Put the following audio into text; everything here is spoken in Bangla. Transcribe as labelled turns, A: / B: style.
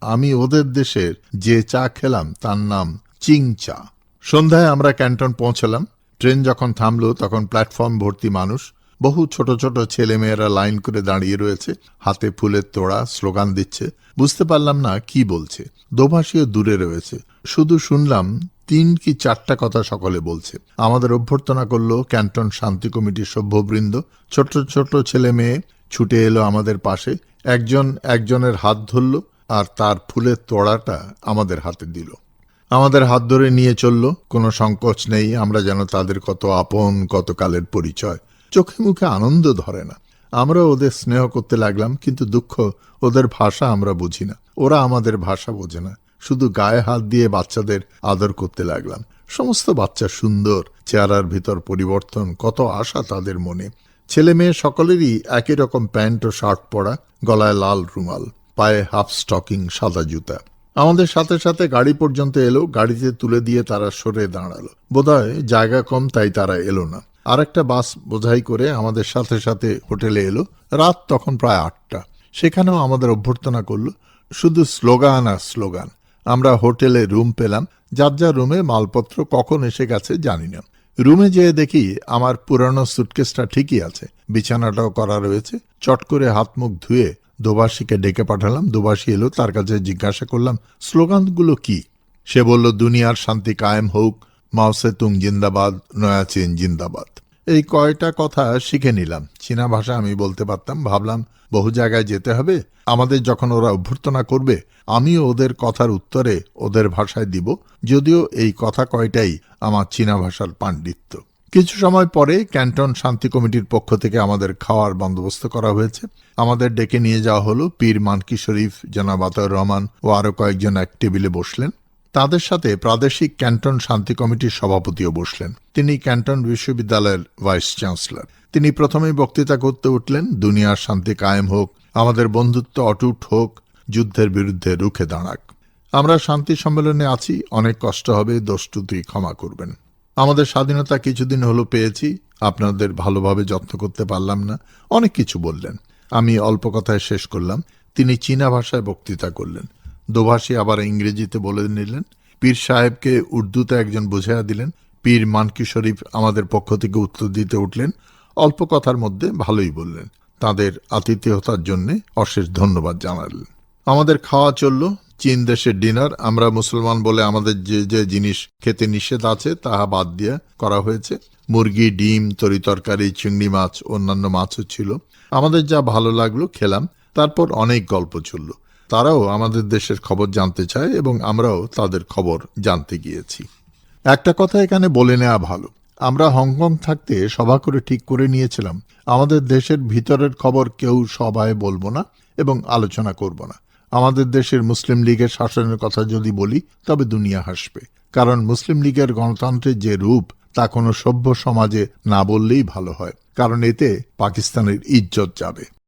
A: আমি ওদের দেশের যে চা খেলাম, তার নাম চিং চা। সন্ধ্যায় আমরা ক্যান্টন পৌঁছলাম। ট্রেন যখন থামলো, তখন প্ল্যাটফর্ম ভর্তি মানুষ, বহু ছোট ছোট ছেলেমেয়েরা লাইন করে দাঁড়িয়ে রয়েছে। হাতে ফুলের তোড়া, স্লোগান দিচ্ছে। বুঝতে পারলাম না কি বলছে। দোভাষীও দূরে রয়েছে। শুধু শুনলাম, তিন কি চারটা কথা সকলে বলছে। আমাদের অভ্যর্থনা করল ক্যান্টন শান্তি কমিটির সভ্যবৃন্দ। ছোট ছোট ছেলে মেয়ে ছুটে এলো আমাদের পাশে। একজন একজনের হাত ধরল। আর তার ফুলের তোড়াটা আমাদের হাতে দিল। আমাদের হাত ধরে নিয়ে চলল, কোনো সংকোচ নেই, আমরা যেন তাদের কত আপন, কত কালের পরিচয়। চোখে মুখে আনন্দ ধরে না। আমরা ওদের স্নেহ করতে লাগলাম, কিন্তু দুঃখ ওদের ভাষা আমরা বুঝি না। ওরা আমাদের ভাষা বোঝে না। শুধু গায়ে হাত দিয়ে বাচ্চাদের আদর করতে লাগলাম। সমস্ত বাচ্চা সুন্দর, চেহারার ভিতর পরিবর্তন, কত আশা তাদের মনে। ছেলে মেয়ে সকলেরই একই রকম প্যান্ট ও শার্ট পরা, গলায় লাল রুমাল। পায়ে হাফ স্টকিং সাদা জুতা। আমাদের সাথে সাথে গাড়ি পর্যন্ত এলো, গাড়িতে তুলে দিয়ে তারা সরে দাঁড়াল। বোধহয় জায়গা কম, তাই তারা এলো না। আরেকটা বাস বোঝাই করে আমাদের সাথে সাথে হোটেলে এলো। রাত তখন প্রায় আটটা। সেখানেও আমাদের অভ্যর্থনা করল, শুধু স্লোগান আর স্লোগান। আমরা হোটেলে রুম পেলাম, যার যার রুমে মালপত্র কখন এসে গেছে জানি না। রুমে যেয়ে দেখি আমার পুরানো সুটকেসটা ঠিকই আছে। বিছানাটাও করা রয়েছে, চট করে হাত মুখ ধুয়ে দোবাসীকে ডেকে পাঠালাম। দোবাসী এলো, তার কাছে জিজ্ঞাসা করলাম, স্লোগানগুলো কি? সে বলল, দুনিয়ার শান্তি কায়েম হোক। মাওসে তুং জিন্দাবাদ, নয়া চীন জিন্দাবাদ। এই কয়টা কথা শিখে নিলাম। চীনা ভাষা আমি বলতে পারতাম। ভাবলাম, বহু জায়গায় যেতে হবে। আমাদের যখন ওরা অভ্যর্থনা করবে, আমিও ওদের কথার উত্তরে ওদের ভাষায় দিব। যদিও এই কথা কয়টাই আমার চীনা ভাষার পাণ্ডিত্য। কিছু সময় পরে ক্যান্টন শান্তি কমিটির পক্ষ থেকে আমাদের খাওয়ার বন্দোবস্ত করা হয়েছে। আমাদের ডেকে নিয়ে যাওয়া হলো পীর মানকি শরীফ জনাব আতাউর রহমান ও আরও কয়েকজন এক টেবিলে বসলেন। তাদের সাথে প্রাদেশিক ক্যান্টন শান্তি কমিটির সভাপতিও বসলেন। তিনি ক্যান্টন বিশ্ববিদ্যালয়ের ভাইস চ্যান্সেলর। তিনি প্রথমেই বক্তৃতা করতে উঠলেন, দুনিয়ার শান্তি কায়েম হোক, আমাদের বন্ধুত্ব অটুট হোক, যুদ্ধের বিরুদ্ধে রুখে দাঁড়াক। আমরা শান্তি সম্মেলনে আছি, অনেক কষ্ট হবে দোষটুতি ক্ষমা করবেন। আমাদের স্বাধীনতা কিছুদিন হলো পেয়েছি, আপনাদের ভালোভাবে যত্ন করতে পারলাম না। অনেক কিছু বললেন। আমি অল্প কথায় শেষ করলাম। তিনি চীনা ভাষায় বক্তৃতা করলেন। দোভাষী আবার ইংরেজিতে বলে নিলেন। পীর সাহেবকে উর্দুতে একজন বুঝাইয়া দিলেন। পীর মানকি শরীফ আমাদের পক্ষ থেকে উত্তর দিতে উঠলেন। অল্প কথার মধ্যে ভালোই বললেন। তাদের আতিথেয়তার জন্য অশেষ ধন্যবাদ জানালেন। আমাদের খাওয়া চলল। চীন দেশের ডিনার, আমরা মুসলমান বলে আমাদের যে যে জিনিস খেতে নিষেধ আছে, তাহা বাদ দিয়ে করা হয়েছে। মুরগি, ডিম, তরি তরকারি, চিংড়ি মাছ, অন্যান্য মাছও ছিল। আমাদের যা ভালো লাগল, খেলাম। তারপর অনেক গল্প চলল। তারাও আমাদের দেশের খবর জানতে চায় এবং আমরাও তাদের খবর জানতে গিয়েছি। একটা কথা এখানে বলে নেওয়া ভালো। আমরা হংকং থাকতে সভা করে ঠিক করে নিয়েছিলাম। আমাদের দেশের ভিতরের খবর কেউ সভায় বলব না এবং আলোচনা করব না। আমাদের দেশের মুসলিম লীগের শাসনের কথা যদি বলি, তবে দুনিয়া হাসবে। কারণ মুসলিম লীগের গণতন্ত্রের যে রূপ, তা কোনো সভ্য সমাজে না বললেই ভালো হয়। কারণ এতে পাকিস্তানের ইজ্জত যাবে।